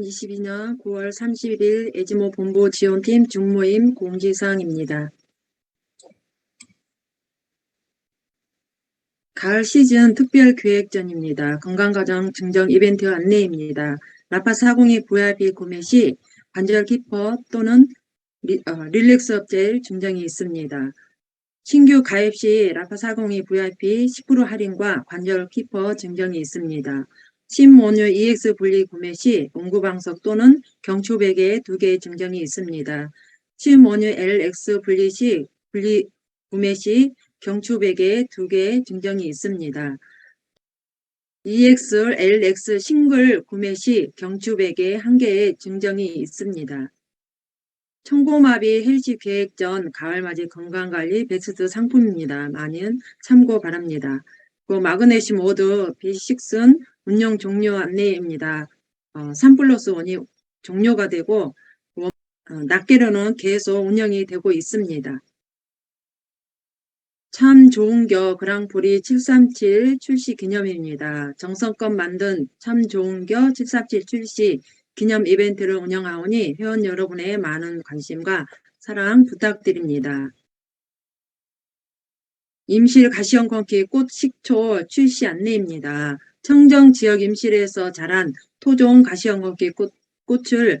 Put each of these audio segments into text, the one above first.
2022년 9월 30일 에지모 본부 지원팀 중모임 공지사항입니다. 가을 시즌 특별 기획전입니다. 건강가정 증정 이벤트 안내입니다. 라파 402 VIP 구매 시 관절 키퍼 또는 리, 어, 릴렉스 업젤 증정이 있습니다. 신규 가입 시 라파 402 VIP 10% 할인과 관절 키퍼 증정이 있습니다. 신모뉴 EX 분리 구매 시 온구방석 또는 경추베개 2개의 증정이 있습니다. 신모뉴 LX 분리 시 분리 구매 시 경추베개 2개의 증정이 있습니다. EX, LX 싱글 구매 시 경추베개 1개의 증정이 있습니다. 청고마비 헬시 계획 전 가을맞이 건강관리 베스트 상품입니다. 많은 참고 바랍니다. 그 마그네슘 오드 B6는 운영 종료 안내입니다. 어, 3 플러스 1이 종료가 되고 어, 낱개로는 계속 운영이 되고 있습니다. 참 좋은 겨 그랑프리 737 출시 기념입니다. 정성껏 만든 참 좋은 겨 737 출시 기념 이벤트를 운영하오니 회원 여러분의 많은 관심과 사랑 부탁드립니다. 임실 가시형 건기 꽃 식초 출시 안내입니다. 청정 지역 임실에서 자란 토종 꽃, 꽃을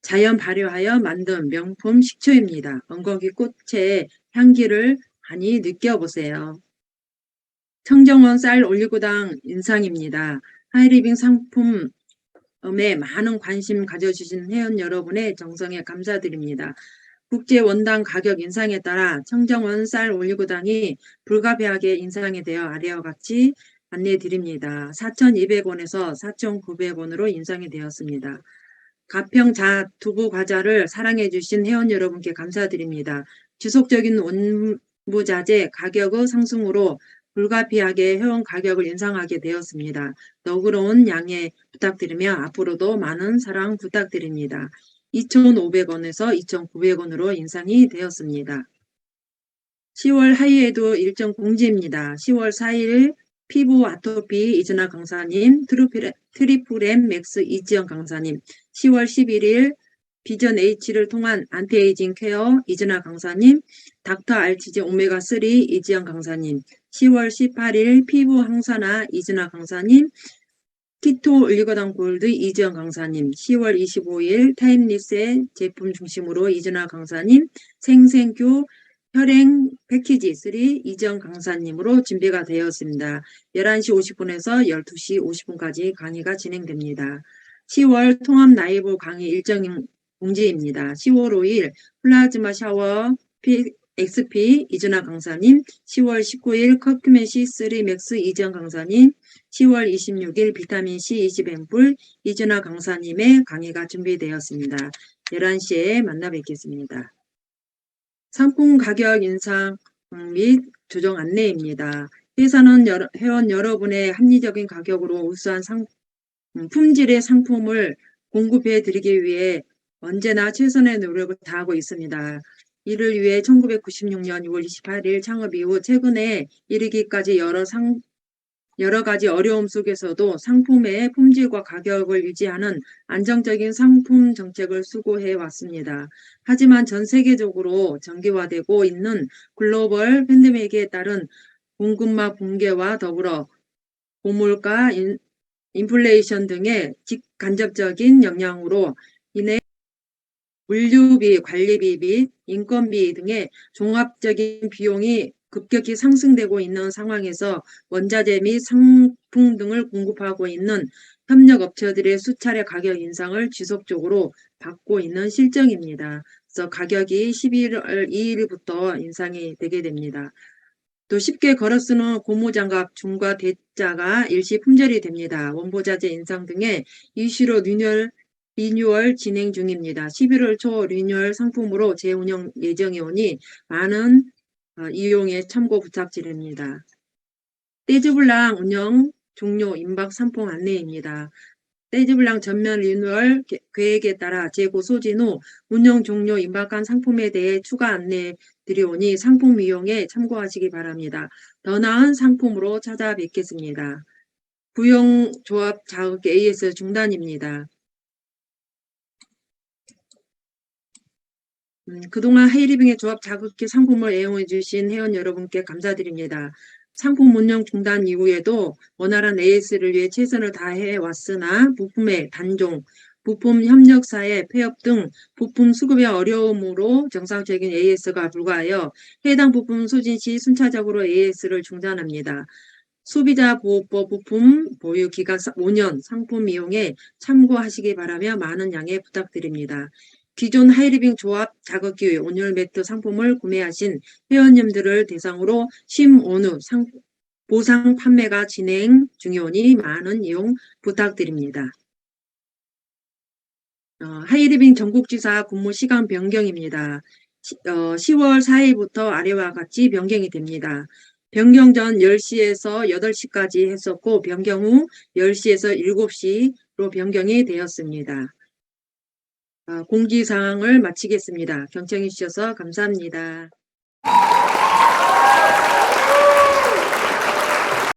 자연 발효하여 만든 명품 식초입니다. 엉겅기 꽃의 향기를 많이 느껴보세요. 청정원 쌀 올리고당 인상입니다. 하이리빙 상품 에 많은 관심 가져주신 회원 여러분의 정성에 감사드립니다. 국제 원당 가격 인상에 따라 청정원 쌀 올리고당이 불가피하게 인상이 되어 아래와 같이 안내해 드립니다. 4,200원에서 4,900원으로 인상이 되었습니다. 가평 자 두부 과자를 사랑해 주신 회원 여러분께 감사드립니다. 지속적인 원부자재 가격의 상승으로 불가피하게 회원 가격을 인상하게 되었습니다. 너그러운 양해 부탁드리며 앞으로도 많은 사랑 부탁드립니다. 2,500원에서 2,900원으로 인상이 되었습니다. 10월 하이에도 일정 공지입니다. 10월 4일 피부 아토피 이준아 강사님, 트리플엠 맥스 이지영 강사님, 10월 11일 비전 H를 통한 안티에이징 케어 이준아 강사님, 닥터 알치지 오메가3 이지영 강사님, 10월 18일 피부 항산화 이준아 강사님, 키토 올리고당 골드 이지영 강사님, 10월 25일 타임리스의 제품 중심으로 이준아 강사님, 생생교 혈행 패키지 3 이지영 강사님으로 준비가 되었습니다. 11시 50분에서 12시 50분까지 강의가 진행됩니다. 10월 통합 라이브 강의 일정 공지입니다. 10월 5일 플라즈마 샤워 XP 이준아 강사님, 10월 19일 커큐메시 3 맥스 이지영 강사님, 10월 26일 비타민C 20앰플 이준아 강사님의 강의가 준비되었습니다. 11시에 만나 뵙겠습니다. 상품 가격 인상 및 조정 안내입니다. 회사는 여러, 회원 여러분의 합리적인 가격으로 우수한 상, 음, 품질의 상품을 공급해 드리기 위해 언제나 최선의 노력을 다하고 있습니다. 이를 위해 1996년 6월 28일 창업 이후 최근에 이르기까지 여러 상, 여러 가지 어려움 속에서도 상품의 품질과 가격을 유지하는 안정적인 상품 정책을 수고해 왔습니다. 하지만 전 세계적으로 전개화되고 있는 글로벌 팬데믹에 따른 공급망 붕괴와 더불어 고물가, 인, 인플레이션 등의 직간접적인 영향으로 인해 물류비, 관리비 및 인건비 등의 종합적인 비용이 급격히 상승되고 있는 상황에서 원자재 및 상품 등을 공급하고 있는 협력업체들의 수차례 가격 인상을 지속적으로 받고 있는 실정입니다. 그래서 가격이 11월 2일부터 인상이 되게 됩니다. 또 쉽게 걸어 쓰는 고무장갑 중과 대자가 일시 품절이 됩니다. 원보자재 인상 등의 이슈로 리뉴얼 리뉴얼 진행 중입니다. 11월 초 리뉴얼 상품으로 재운영 예정이 오니 많은 어, 이용에 참고 부탁드립니다. 떼즈블랑 운영 종료 임박 상품 안내입니다. 떼즈블랑 전면 리뉴얼 계획에 따라 재고 소진 후 운영 종료 임박한 상품에 대해 추가 안내 드리오니 상품 이용에 참고하시기 바랍니다. 더 나은 상품으로 찾아뵙겠습니다. 부용조합 자극 AS 중단입니다. 음, 그동안 하이리빙의 조합 자극기 상품을 애용해 주신 회원 여러분께 감사드립니다. 상품 운영 중단 이후에도 원활한 AS를 위해 최선을 다해 왔으나 부품의 단종, 부품 협력사의 폐업 등 부품 수급의 어려움으로 정상적인 AS가 불가하여 해당 부품 소진 시 순차적으로 AS를 중단합니다. 소비자 보호법 부품 보유 기간 5년 상품 이용에 참고하시기 바라며 많은 양해 부탁드립니다. 기존 하이리빙 조합 자극기 온열 매트 상품을 구매하신 회원님들을 대상으로 심온후 상, 보상 판매가 진행 중이오니 많은 이용 부탁드립니다. 어, 하이리빙 전국지사 근무 시간 변경입니다. 시, 어, 10월 4일부터 아래와 같이 변경이 됩니다. 변경 전 10시에서 8시까지 했었고 변경 후 10시에서 7시로 변경이 되었습니다. 아, 공지사항을 마치겠습니다. 경청해 주셔서 감사합니다.